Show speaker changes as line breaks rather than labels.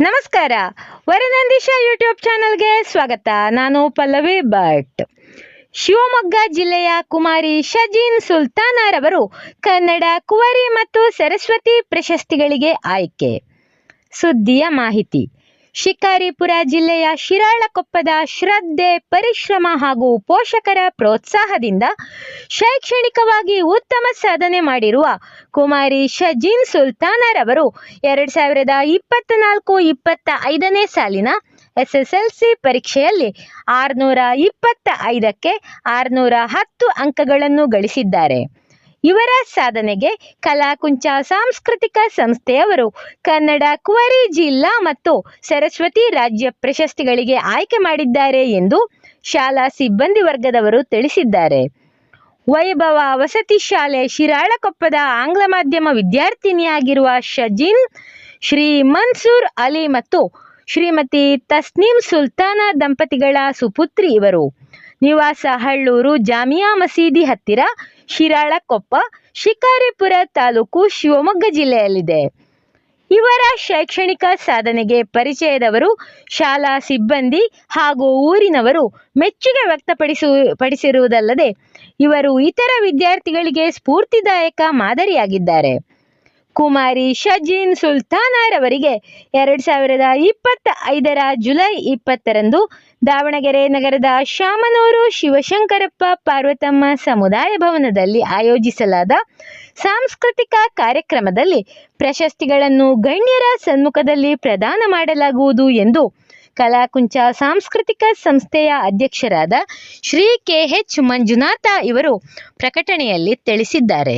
ನಮಸ್ಕಾರ. ವರನಂದೀಶ ಯೂಟ್ಯೂಬ್ ಚಾನಲ್ಗೆ ಸ್ವಾಗತ. ನಾನು ಪಲ್ಲವಿ ಭಟ್. ಶಿವಮೊಗ್ಗ ಜಿಲ್ಲೆಯ ಕುಮಾರಿ ಶಜೀನ್ ಸುಲ್ತಾನರವರು ಕನ್ನಡ ಕುವರಿ ಮತ್ತು ಸರಸ್ವತಿ ಪ್ರಶಸ್ತಿಗಳಿಗೆ ಆಯ್ಕೆ. ಸುದ್ದಿಯ ಮಾಹಿತಿ. ಶಿಕಾರಿಪುರ ಜಿಲ್ಲೆಯ ಶಿರಾಳಕೊಪ್ಪದ ಶ್ರದ್ಧೆ, ಪರಿಶ್ರಮ ಹಾಗೂ ಪೋಷಕರ ಪ್ರೋತ್ಸಾಹದಿಂದ ಶೈಕ್ಷಣಿಕವಾಗಿ ಉತ್ತಮ ಸಾಧನೆ ಮಾಡಿರುವ ಕುಮಾರಿ ಶಜೀನ್ ಸುಲ್ತಾನರವರು ಎರಡು ಸಾವಿರದ ಇಪ್ಪತ್ತ್ನಾಲ್ಕು ಇಪ್ಪತ್ತ ಐದನೇ ಸಾಲಿನ ಎಸ್ ಎಸ್ ಎಲ್ ಸಿ ಪರೀಕ್ಷೆಯಲ್ಲಿ ಆರುನೂರ ಇಪ್ಪತ್ತ ಐದಕ್ಕೆ ಆರುನೂರ ಹತ್ತು ಅಂಕಗಳನ್ನು ಗಳಿಸಿದ್ದಾರೆ. ಇವರ ಸಾಧನೆಗೆ ಕಲಾಕುಂಚ ಸಾಂಸ್ಕೃತಿಕ ಸಂಸ್ಥೆಯವರು ಕನ್ನಡ, ಕುವರಿ ಜಿಲ್ಲಾ ಮತ್ತು ಸರಸ್ವತಿ ರಾಜ್ಯ ಪ್ರಶಸ್ತಿಗಳಿಗೆ ಆಯ್ಕೆ ಮಾಡಿದ್ದಾರೆ ಎಂದು ಶಾಲಾ ಸಿಬ್ಬಂದಿ ವರ್ಗದವರು ತಿಳಿಸಿದ್ದಾರೆ. ವೈಭವ ವಸತಿ ಶಾಲೆ ಶಿರಾಳಕೊಪ್ಪದ ಆಂಗ್ಲ ಮಾಧ್ಯಮ ವಿದ್ಯಾರ್ಥಿನಿಯಾಗಿರುವ ಶಜೀನ್, ಶ್ರೀ ಮನ್ಸೂರ್ ಅಲಿ ಮತ್ತು ಶ್ರೀಮತಿ ತಸ್ನೀಂ ಸುಲ್ತಾನ ದಂಪತಿಗಳ ಸುಪುತ್ರಿ ಇವರು. ನಿವಾಸ ಹಳ್ಳೂರು ಜಾಮಿಯಾ ಮಸೀದಿ ಹತ್ತಿರ ಶಿರಾಳಕೊಪ್ಪ, ಶಿಕಾರಿಪುರ ತಾಲೂಕು ಶಿವಮೊಗ್ಗ ಜಿಲ್ಲೆಯಲ್ಲಿದೆ. ಇವರ ಶೈಕ್ಷಣಿಕ ಸಾಧನೆಗೆ ಪರಿಚಯದವರು ಶಾಲಾ ಸಿಬ್ಬಂದಿ ಹಾಗೂ ಊರಿನವರು ಮೆಚ್ಚುಗೆ ವ್ಯಕ್ತಪಡಿಸು, ಪಡಿಸಿರುವುದಲ್ಲದೆ ಇವರು ಇತರ ವಿದ್ಯಾರ್ಥಿಗಳಿಗೆ ಸ್ಫೂರ್ತಿದಾಯಕ ಮಾದರಿಯಾಗಿದ್ದಾರೆ. ಕುಮಾರಿ ಶಜೀನ್ ಸುಲ್ತಾನರವರಿಗೆ ಎರಡು ಸಾವಿರದ ಇಪ್ಪತ್ತ ಐದರ ಜುಲೈ ಇಪ್ಪತ್ತರಂದು ದಾವಣಗೆರೆ ನಗರದ ಶಾಮನೂರು ಶಿವಶಂಕರಪ್ಪ ಪಾರ್ವತಮ್ಮ ಸಮುದಾಯ ಭವನದಲ್ಲಿ ಆಯೋಜಿಸಲಾದ ಸಾಂಸ್ಕೃತಿಕ ಕಾರ್ಯಕ್ರಮದಲ್ಲಿ ಪ್ರಶಸ್ತಿಗಳನ್ನು ಗಣ್ಯರ ಸನ್ಮುಖದಲ್ಲಿ ಪ್ರದಾನ ಮಾಡಲಾಗುವುದು ಎಂದು ಕಲಾಕುಂಚ ಸಾಂಸ್ಕೃತಿಕ ಸಂಸ್ಥೆಯ ಅಧ್ಯಕ್ಷರಾದ ಶ್ರೀ ಕೆ ಎಚ್ ಮಂಜುನಾಥ ಇವರು ಪ್ರಕಟಣೆಯಲ್ಲಿ ತಿಳಿಸಿದ್ದಾರೆ.